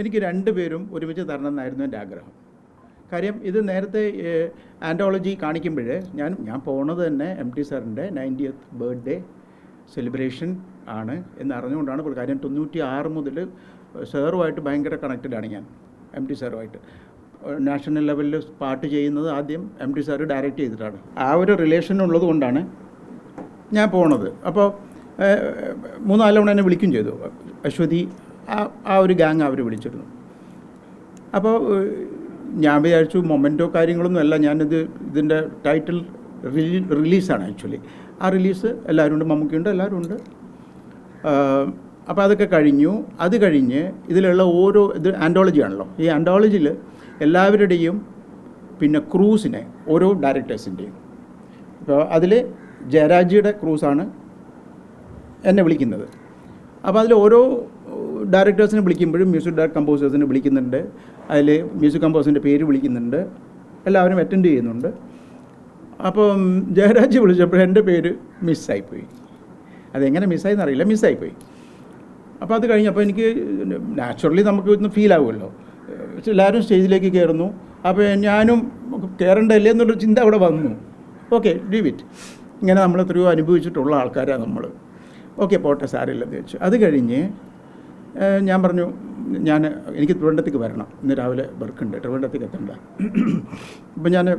എനിക്ക് രണ്ടുപേരും ഒരുമിച്ച് തരണം എന്നായിരുന്നു എന്റെ ആഗ്രഹം. കാര്യം ഇത് നേരത്തെ ആൻഡോളജി കാണിക്കുമ്പോൾ ഞാൻ ഞാൻ പോണത് തന്നെ എം ടി സാറിന്റെ നയന്റിയത്ത് ബർത്ത്ഡേ സെലിബ്രേഷൻ ആണ് എന്ന് അറിഞ്ഞുകൊണ്ടാണ് ഇപ്പോൾ കാര്യം തൊണ്ണൂറ്റി ആറ് മുതൽ സാറുമായിട്ട് ഭയങ്കര കണക്റ്റഡാണ് ഞാൻ എം ടി സാറുമായിട്ട്. നാഷണൽ ലെവലിൽ പാട്ട് ചെയ്യുന്നത് ആദ്യം എം ടി സാറ് ഡയറക്റ്റ് ചെയ്തിട്ടാണ്. ആ ഒരു റിലേഷൻ ഉള്ളത് കൊണ്ടാണ് ഞാൻ പോണത്. അപ്പോൾ മൂന്നാൽ എന്നെ വിളിക്കും ചെയ്തു. അശ്വതി ആ ഒരു ഗാങ് അവർ വിളിച്ചിരുന്നു. അപ്പോൾ ഞാൻ വിചാരിച്ചു മൊമെന്റോ കാര്യങ്ങളൊന്നും അല്ല ഞാനിത് ഇതിന്റെ ടൈറ്റിൽ റിലീ റിലീസാണ് ആക്ച്വലി ആ റിലീസ് എല്ലാവരും ഉണ്ട് മമ്മൂക്കിയുണ്ട് എല്ലാവരും ഉണ്ട്. അപ്പോൾ അതൊക്കെ കഴിഞ്ഞു. അത് കഴിഞ്ഞ് ഇതിലുള്ള ഓരോ ഇത് ആൻഡോളജി ആണല്ലോ. ഈ ആൻഡോളജിയിൽ എല്ലാവരുടെയും പിന്നെ ക്രൂസിനെ ഓരോ ഡയറക്ടേഴ്സിന്റെയും അപ്പോൾ അതിൽ ജയരാജിയുടെ ക്രൂസാണ് എന്നെ വിളിക്കുന്നത്. അപ്പോൾ അതിൽ ഓരോ ഡയറക്ടേഴ്സിനെ വിളിക്കുമ്പോഴും മ്യൂസിക് ഡയറക്ട് കമ്പോസേഴ്സിനെ വിളിക്കുന്നുണ്ട്. അതിൽ മ്യൂസിക് കമ്പോസറിന്റെ പേര് വിളിക്കുന്നുണ്ട്. എല്ലാവരും അറ്റൻഡ് ചെയ്യുന്നുണ്ട്. അപ്പം ജയരാജ് വിളിച്ചപ്പോൾ എന്റെ പേര് മിസ്സായിപ്പോയി അതെങ്ങനെ മിസ്സായി അറിയില്ല മിസ്സായിപ്പോയി അപ്പോൾ അത് കഴിഞ്ഞപ്പോൾ എനിക്ക് നാച്ചുറലി നമുക്ക് ഇന്ന് ഫീൽ ആവുമല്ലോ. എല്ലാവരും സ്റ്റേജിലേക്ക് കയറുന്നു. അപ്പോൾ ഞാനും കയറണ്ടല്ലേ എന്നുള്ളൊരു ചിന്ത അവിടെ വന്നു. ഓക്കെ ലീവ് ഇറ്റ് ഇങ്ങനെ നമ്മൾ എത്രയോ അനുഭവിച്ചിട്ടുള്ള ആൾക്കാരാണ് നമ്മൾ ഓക്കെ പോട്ടെ സാരില്ലെന്ന് വെച്ചു അത് കഴിഞ്ഞ് ഞാൻ പറഞ്ഞു ഞാൻ എനിക്ക് തിരുവനന്തപുരത്തേക്ക് വരണം. ഇന്ന് രാവിലെ വർക്കുണ്ട്. തിരുവനന്തപുരത്തേക്ക് എത്തണ്ട. അപ്പം ഞാൻ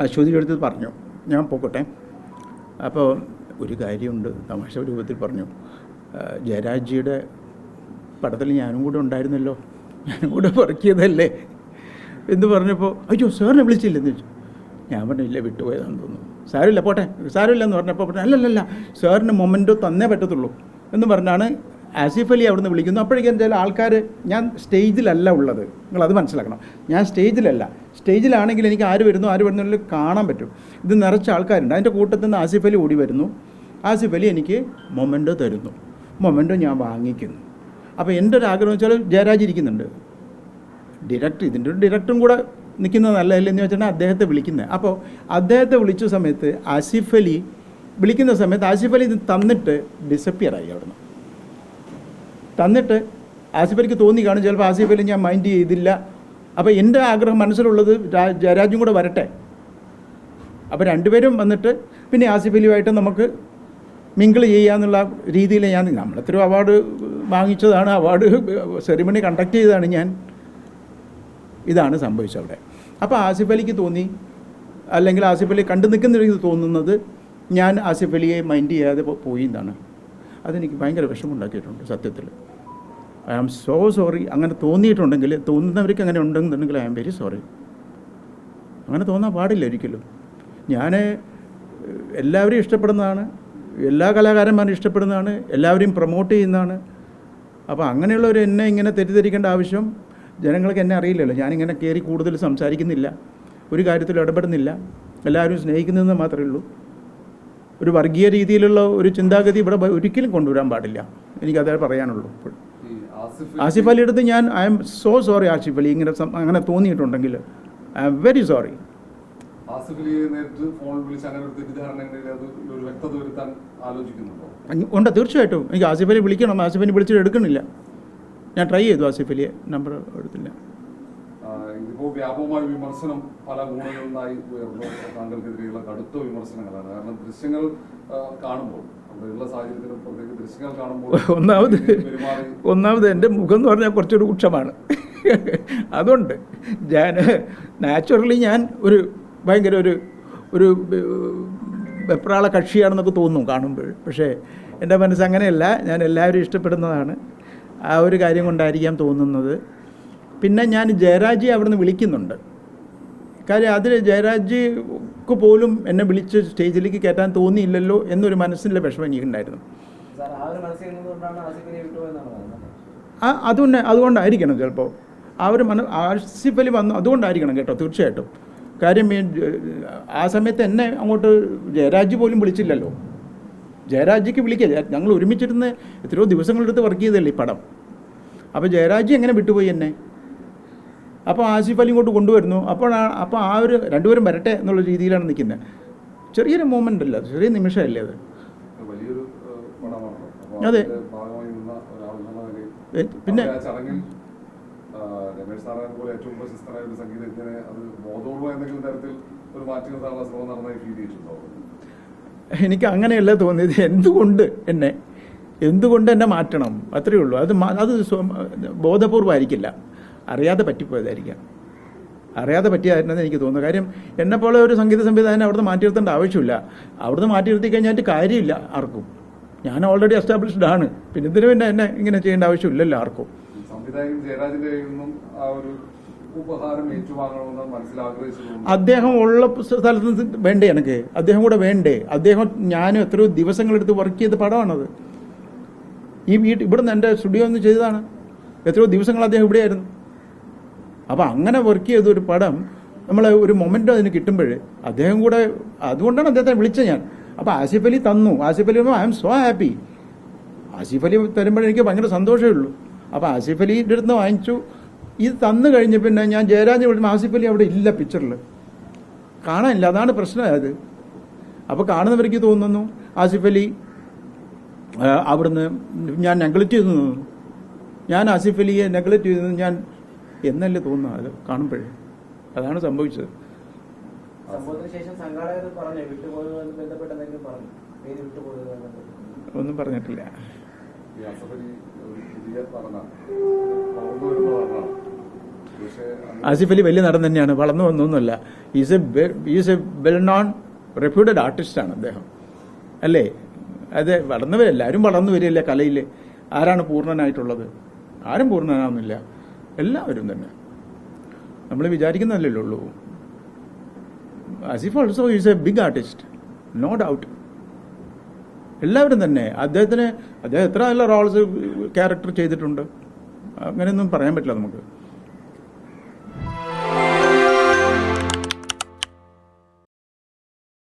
അശ്വതിയുടെ പറഞ്ഞു ഞാൻ പോക്കട്ടെ. അപ്പോൾ ഒരു കാര്യമുണ്ട്. തമാശ രൂപത്തിൽ പറഞ്ഞു. ജയരാജിയുടെ പടത്തിൽ ഞാനും കൂടെ ഉണ്ടായിരുന്നല്ലോ. ഞാനും കൂടെ വർക്ക് ചെയ്തതല്ലേ? എന്ന് പറഞ്ഞപ്പോൾ അയ്യോ സാറിനെ വിളിച്ചില്ലെന്ന് ചോദിച്ചു. ഞാൻ പറഞ്ഞില്ല വിട്ടുപോയതാണെന്ന് തോന്നുന്നു. സാരമില്ല പോട്ടെ. സാരമില്ല എന്ന് പറഞ്ഞപ്പോൾ പറഞ്ഞു അല്ലല്ലല്ല സാറിന് മൊമെന്റോ തന്നേ പറ്റത്തുള്ളൂ. എന്ന് പറഞ്ഞാണ് ആസിഫ് അലി അവിടുന്ന് വിളിക്കുന്നു. അപ്പോഴേക്കും ചില ആൾക്കാർ ഞാൻ സ്റ്റേജിലല്ല ഉള്ളത്. നിങ്ങൾ അത് മനസ്സിലാക്കണം. ഞാൻ സ്റ്റേജിലല്ല. സ്റ്റേജിലാണെങ്കിൽ എനിക്ക് ആര് വരുന്നു ആര് വരുന്നു കാണാൻ പറ്റും. ഇത് നിറച്ച ആൾക്കാരുണ്ട്. അതിന്റെ കൂട്ടത്തിൽ നിന്ന് ആസിഫ് അലി ഓടി വരുന്നു. ആസിഫ് അലി എനിക്ക് മൊമെന്റോ തരുന്നു. മൊമെന്റോ ഞാൻ വാങ്ങിക്കുന്നു. അപ്പോൾ എന്റെ ഒരു ആഗ്രഹം വെച്ചാൽ ജയരാജ് ഇരിക്കുന്നുണ്ട്. ഡിറക്ടർ ഇതിന്റെ ഒരു ഡിറക്ടറും കൂടെ നിൽക്കുന്നത് നല്ലതല്ലേ എന്ന് വെച്ചിട്ടുണ്ടെങ്കിൽ അദ്ദേഹത്തെ വിളിക്കുന്നത്. അപ്പോൾ അദ്ദേഹത്തെ വിളിച്ച സമയത്ത് ആസിഫ് അലി വിളിക്കുന്ന സമയത്ത് ആസിഫ് അലി ഇത് തന്നിട്ട് ഡിസപ്പിയർ ആയി അവിടുന്ന്. തന്നിട്ട് ആസിഫലിക്ക് തോന്നി കാണും. ചിലപ്പോൾ ആസിഫ് അലി ഞാൻ മൈൻഡ് ചെയ്തില്ല. അപ്പോൾ എന്റെ ആഗ്രഹം മനസ്സിലുള്ളത് ജയരാജും കൂടെ വരട്ടെ. അപ്പോൾ രണ്ടുപേരും വന്നിട്ട് പിന്നെ ആസിഫ് അലിയുമായിട്ട് നമുക്ക് മിങ്കിൾ ചെയ്യാന്നുള്ള രീതിയിൽ ഞാൻ നമ്മളെത്രയും അവാർഡ് വാങ്ങിച്ചതാണ്. അവാർഡ് സെറിമണി കണ്ടക്ട് ചെയ്തതാണ് ഞാൻ. ഇതാണ് സംഭവിച്ചത് അവിടെ. അപ്പോൾ ആസിഫ് അലിക്ക് തോന്നി അല്ലെങ്കിൽ ആസിഫ് അലി കണ്ടു നിൽക്കുന്ന രീതി തോന്നുന്നത് ഞാൻ ആസിഫ് അലിയെ മൈൻഡ് ചെയ്യാതെ പോയി എന്നാണ്. അതെനിക്ക് ഭയങ്കര വിഷമമുണ്ടാക്കിയിട്ടുണ്ട് സത്യത്തിൽ ഐ ആം സോ സോറി. അങ്ങനെ തോന്നിയിട്ടുണ്ടെങ്കിൽ തോന്നുന്നവർക്ക് അങ്ങനെ ഉണ്ടെന്നുണ്ടെങ്കിൽ ഐ ആം വെരി സോറി. അങ്ങനെ തോന്നാൻ പാടില്ല ഒരിക്കലും. ഞാൻ എല്ലാവരെയും ഇഷ്ടപ്പെടുന്നതാണ്. എല്ലാ കലാകാരന്മാരും ഇഷ്ടപ്പെടുന്നതാണ്. എല്ലാവരെയും പ്രൊമോട്ട് ചെയ്യുന്നതാണ്. അപ്പോൾ അങ്ങനെയുള്ളവർ എന്നെ ഇങ്ങനെ തെറ്റിദ്ധരിക്കേണ്ട ആവശ്യം ജനങ്ങൾക്ക് എന്നെ അറിയില്ലല്ലോ. ഞാനിങ്ങനെ കയറി കൂടുതൽ സംസാരിക്കുന്നില്ല. ഒരു കാര്യത്തിലും ഇടപെടുന്നില്ല. എല്ലാവരും സ്നേഹിക്കുന്നതെന്ന് മാത്രമേ ഉള്ളൂ. ഒരു വർഗീയ രീതിയിലുള്ള ഒരു ചിന്താഗതി ഇവിടെ ഒരിക്കലും കൊണ്ടുവരാൻ പാടില്ല. എനിക്കതേ പറയാനുള്ളൂ ഈ ആസിഫ് അലി. അടുത്ത് ഞാൻ I'm so sorry Asif Ali ഇങ്ങനെ അങ്ങനെ തോന്നിയിട്ടുണ്ടെങ്കിൽ ഐ എം വെരി സോറി ഉണ്ട് തീർച്ചയായിട്ടും. എനിക്ക് ആസിഫ് അലി വിളിക്കണം ആസിഫ് അലി വിളിച്ചിട്ട് എടുക്കണില്ല. ഞാൻ ട്രൈ ചെയ്തു ആസിഫ് അലിയെ നമ്പർ എടുത്തില്ല. ഇപ്പോൾ വ്യാപകമായ വിമർശനം പല ഗുണങ്ങളിലായി ഉയർന്നു. താങ്കൾക്കെതിരെയുള്ള കടുത്ത വിമർശനങ്ങളാണ്. കാരണം ദൃശ്യങ്ങൾ കാണുമ്പോൾ ഒന്നാമത് ഒന്നാമത് എന്റെ മുഖം എന്ന് പറഞ്ഞാൽ കുറച്ചൊരു രൂക്ഷമാണ് അതുണ്ട് ഞാൻ നാച്ചുറലി ഞാൻ ഒരു ഭയങ്കര ഒരു ഒരു വെപ്രാള കക്ഷിയാണെന്നൊക്കെ തോന്നും കാണുമ്പോൾ. പക്ഷേ എന്റെ മനസ്സ് അങ്ങനെയല്ല. ഞാൻ എല്ലാവരും ഇഷ്ടപ്പെടുന്നതാണ്. ആ ഒരു കാര്യം കൊണ്ടായിരിക്കാം തോന്നുന്നത്. പിന്നെ ഞാൻ ജയരാജി അവിടുന്ന് വിളിക്കുന്നുണ്ട്. കാര്യം അതിൽ ജയരാജിക്ക് പോലും എന്നെ വിളിച്ച് സ്റ്റേജിലേക്ക് കയറ്റാൻ തോന്നിയില്ലല്ലോ എന്നൊരു മനസ്സിന്റെ വിഷമം എനിക്കുണ്ടായിരുന്നു. അതുകൊണ്ട് അതുകൊണ്ടായിരിക്കണം ചിലപ്പോൾ ആ ഒരു മന ആസിഫലി അലി വന്നു അതുകൊണ്ടായിരിക്കണം കേട്ടോ തീർച്ചയായിട്ടും. കാര്യം ആ സമയത്ത് എന്നെ അങ്ങോട്ട് ജയരാജ് പോലും വിളിച്ചില്ലല്ലോ. ജയരാജിക്ക് വിളിക്കുക ഞങ്ങൾ ഒരുമിച്ചിരുന്ന് എത്രയോ ദിവസങ്ങളെടുത്ത് വർക്ക് ചെയ്തല്ലേ ഈ പടം. അപ്പോൾ ജയരാജ് എങ്ങനെ വിട്ടുപോയി എന്നെ? അപ്പോൾ ആസിഫ് അലി ഇങ്ങോട്ട് കൊണ്ടുവരുന്നു. അപ്പോൾ അപ്പോൾ ആ ഒരു രണ്ടുപേരും വരട്ടെ എന്നുള്ള രീതിയിലാണ് നിൽക്കുന്നത്. ചെറിയൊരു മൂമെന്റ് അല്ല ചെറിയ നിമിഷമല്ലേ അത്. അതെ. പിന്നെ രമേശ് നാരായണൻ പോലെ ഏറ്റവും പ്രശസ്തനായ ഒരു സംഗീതജ്ഞനെ അത് ബോധപൂർവം എന്തെങ്കിലും തരത്തിൽ ഒരു മാറ്റി നിർത്താനുള്ള ശ്രമം നടന്നതായി ഫീൽ എനിക്ക് അങ്ങനെയല്ല തോന്നിയത്. എന്തുകൊണ്ട് എന്നെ? എന്തുകൊണ്ട് എന്നെ മാറ്റണം? അത്രയേ ഉള്ളൂ. അത് അത് ബോധപൂർവമായിരിക്കില്ല. അറിയാതെ പറ്റിപ്പോയതായിരിക്കാം. അറിയാതെ പറ്റിയായിരുന്നെന്ന് എനിക്ക് തോന്നുന്നു. കാര്യം എന്നെപ്പോലെ ഒരു സംഗീത സംവിധാനം അവിടുന്ന് മാറ്റി നിർത്തേണ്ട ആവശ്യമില്ല. അവിടുന്ന് മാറ്റി നിർത്തി കഴിഞ്ഞാൽ കാര്യമില്ല ആർക്കും. ഞാൻ ഓൾറെഡി എസ്റ്റാബ്ലിഷ്ഡ് ആണ്. പിന്നെ ഇതിന് പിന്നെ എന്നെ ഇങ്ങനെ ചെയ്യേണ്ട ആവശ്യമില്ലല്ലോ ആർക്കും. അദ്ദേഹം ഉള്ള സ്ഥലത്ത് വേണ്ടേ എനിക്ക്? അദ്ദേഹം കൂടെ വേണ്ടേ? അദ്ദേഹം ഞാനും എത്രയോ ദിവസങ്ങളെടുത്ത് വർക്ക് ചെയ്ത പടമാണത്. ഈ വീട്ടിൽ ഇവിടുന്ന് എന്റെ സ്റ്റുഡിയോ ഒന്ന് ചെയ്തതാണ്. എത്രയോ ദിവസങ്ങൾ അദ്ദേഹം ഇവിടെയായിരുന്നു. അപ്പം അങ്ങനെ വർക്ക് ചെയ്ത ഒരു പടം നമ്മൾ ഒരു മൊമെന്റ് അതിന് കിട്ടുമ്പോൾ അദ്ദേഹം കൂടെ അതുകൊണ്ടാണ് അദ്ദേഹത്തെ വിളിച്ചത് ഞാൻ. അപ്പോൾ ആസിഫ് അലി തന്നു. Asif Ali I'm so happy Asif Ali തരുമ്പോൾ എനിക്ക് ഭയങ്കര സന്തോഷമേ ഉള്ളൂ. അപ്പോൾ ആസിഫ് അലിയുടെ അടുത്ത് വാങ്ങിച്ചു. ഇത് തന്നു കഴിഞ്ഞ പിന്നെ ഞാൻ ജയരാജ് വിളിച്ചു ആസിഫ് അലി അവിടെ ഇല്ല പിക്ചറിൽ കാണാനില്ല. അതാണ് പ്രശ്നമായത്. അപ്പോൾ കാണുന്നവർക്ക് തോന്നുന്നു ആസിഫ് അലി അവിടുന്ന് ഞാൻ നെഗ്ലക്റ്റ് ചെയ്തു. ഞാൻ ആസിഫ് അലിയെ നെഗ്ലക്റ്റ് ചെയ്തു. ഞാൻ എന്നല്ലേ തോന്നുന്നു അത് കാണുമ്പോഴേ. അതാണ് സംഭവിച്ചത്. ഒന്നും പറഞ്ഞിട്ടില്ല. ആസിഫ് അലി വലിയ നടൻ തന്നെയാണ്. വളർന്നു വന്നൊന്നുമല്ല. Is a is a well known reputed ആർട്ടിസ്റ്റാണ് അദ്ദേഹം. അല്ലേ? അതെ വളർന്നവരെല്ലാവരും വളർന്നു വരികയല്ലേ കലയിൽ ആരാണ് പൂർണനായിട്ടുള്ളത്? ആരും പൂർണനാവുന്നില്ല. എല്ലാവരും തന്നെ. നമ്മൾ വിചാരിക്കുന്നതല്ലേ ഉള്ളൂ. Asif also is a big artist no doubt എല്ലാവരും തന്നെ. അദ്ദേഹത്തിന് അദ്ദേഹം എത്ര നല്ല റോൾസ് ക്യാരക്ടർ ചെയ്തിട്ടുണ്ട്. അങ്ങനെയൊന്നും പറയാൻ പറ്റില്ല നമുക്ക്.